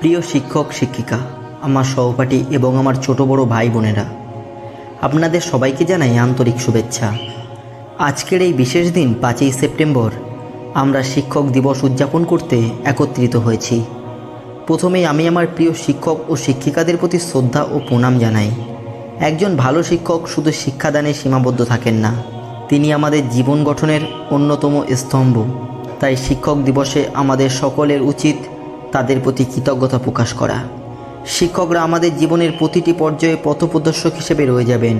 প্রিয় শিক্ষক, শিক্ষিকা, আমার সহপাঠী এবং আমার ছোট বড় ভাই বোনেরা, আপনাদের সবাইকে জানাই আন্তরিক শুভেচ্ছা। আজকের এই বিশেষ দিন পাঁচই সেপ্টেম্বর, আমরা শিক্ষক দিবস উদযাপন করতে একত্রিত হয়েছি। প্রথমেই আমি আমার প্রিয় শিক্ষক ও শিক্ষিকাদের প্রতি শ্রদ্ধা ও প্রণাম জানাই। একজন ভালো শিক্ষক শুধু শিক্ষাদানে সীমাবদ্ধ থাকেন না, তিনি আমাদের জীবন গঠনের অন্যতম স্তম্ভ। তাই শিক্ষক দিবসে আমাদের সকলের উচিত তাদের প্রতি কৃতজ্ঞতা প্রকাশ করা। শিক্ষকরা আমাদের জীবনের প্রতিটি পর্যায়ে পথপ্রদর্শক হিসেবে রয়ে যাবেন।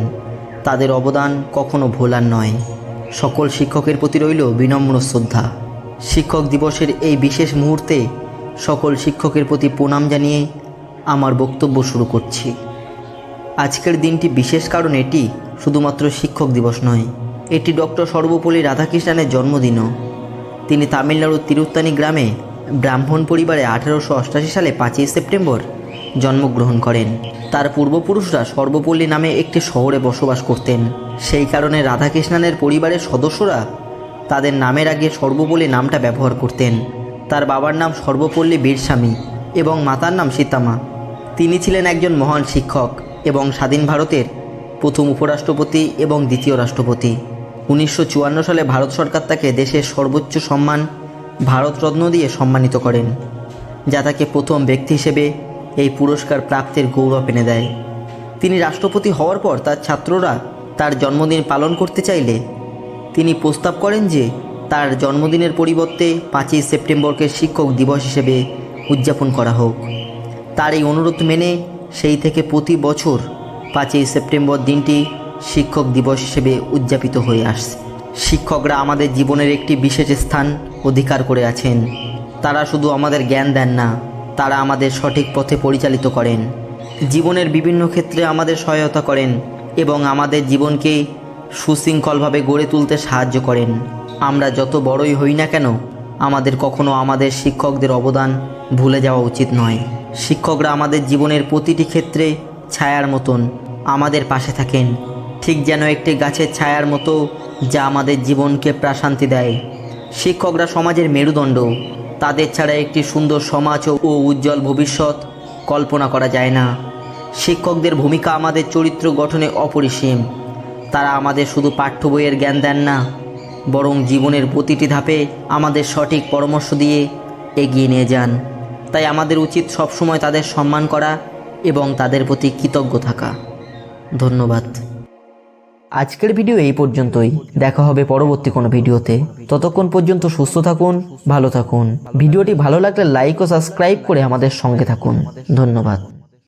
তাদের অবদান কখনো ভোলার নয়। সকল শিক্ষকের প্রতি রইল বিনম্র শ্রদ্ধা। শিক্ষক দিবসের এই বিশেষ মুহূর্তে সকল শিক্ষকের প্রতি প্রণাম জানিয়ে আমার বক্তব্য শুরু করছি। আজকের দিনটি বিশেষ কারণ এটি শুধুমাত্র শিক্ষক দিবস নয়, এটি ডক্টর সর্বপল্লী রাধাকৃষ্ণনের জন্মদিনও। তিনি তামিলনাড়ুর তিরুত্তানি গ্রামে ব্রাহ্মণ পরিবারে আঠারোশো অষ্টাশি সালে পাঁচই সেপ্টেম্বর জন্মগ্রহণ করেন। তার পূর্বপুরুষরা সর্বপল্লী নামে একটি শহরে বসবাস করতেন। সেই কারণে রাধাকৃষ্ণনের পরিবারের সদস্যরা তাদের নামের আগে সর্বপল্লী নামটা ব্যবহার করতেন। তার বাবার নাম সর্বপল্লী বীরস্বামী এবং মাতার নাম সীতামা। তিনি ছিলেন একজন মহান শিক্ষক এবং স্বাধীন ভারতের প্রথম উপরাষ্ট্রপতি এবং দ্বিতীয় রাষ্ট্রপতি। উনিশশো চুয়ান্ন সালে ভারত সরকার তাকে দেশের সর্বোচ্চ সম্মান ভারতরত্ন দিয়ে সম্মানিত করেন, যা তাকে প্রথম ব্যক্তি হিসেবে এই পুরস্কার প্রাপ্তের গৌরব এনে দেয়। তিনি রাষ্ট্রপতি হওয়ার পর তার ছাত্ররা তার জন্মদিন পালন করতে চাইলে তিনি প্রস্তাব করেন যে তার জন্মদিনের পরিবর্তে পাঁচই সেপ্টেম্বরকে শিক্ষক দিবস হিসেবে উদযাপন করা হোক। তার এই অনুরোধ মেনে সেই থেকে প্রতি বছর পাঁচই সেপ্টেম্বর দিনটি শিক্ষক দিবস হিসেবে উদযাপিত হয়ে আসছে। শিক্ষকরা আমাদের জীবনের একটি বিশেষ স্থান অধিকার করে আছেন। তারা শুধু আমাদের জ্ঞান দেন না, তারা আমাদের সঠিক পথে পরিচালিত করেন। জীবনের বিভিন্ন ক্ষেত্রে আমাদের সহায়তা করেন এবং আমাদের জীবনকে সুশৃঙ্খলভাবে গড়ে তুলতে সাহায্য করেন। আমরা যত বড়ই হই না কেন, আমাদের কখনো আমাদের শিক্ষকদের অবদান ভুলে যাওয়া উচিত নয়। শিক্ষকরা আমাদের জীবনের প্রতিটি ক্ষেত্রে ছায়ার মতন আমাদের পাশে থাকেন। ঠিক যেন একটি গাছের ছায়ার মতো যা আমাদের জীবনকে প্রাশান্তি দেয়। শিক্ষকরা সমাজের মেরুদণ্ড। তাদের ছাড়া একটি সুন্দর সমাজ ও উজ্জ্বল ভবিষ্যৎ কল্পনা করা যায় না। শিক্ষকদের ভূমিকা আমাদের চরিত্র গঠনে অপরিসীম। তারা আমাদের শুধু পাঠ্য বইয়ের জ্ঞান দেন না, বরং জীবনের প্রতিটি ধাপে আমাদের সঠিক পরামর্শ দিয়ে এগিয়ে নিয়ে যান। তাই আমাদের উচিত সবসময় তাদের সম্মান করা এবং তাদের প্রতি কৃতজ্ঞ থাকা। ধন্যবাদ। আজকের ভিডিও এই পর্যন্তই। দেখা হবে পরবর্তী কোনো ভিডিওতে। ততক্ষণ পর্যন্ত সুস্থ থাকুন, ভালো থাকুন। ভিডিওটি ভালো লাগলে লাইক ও সাবস্ক্রাইব করে আমাদের সঙ্গে থাকুন। ধন্যবাদ।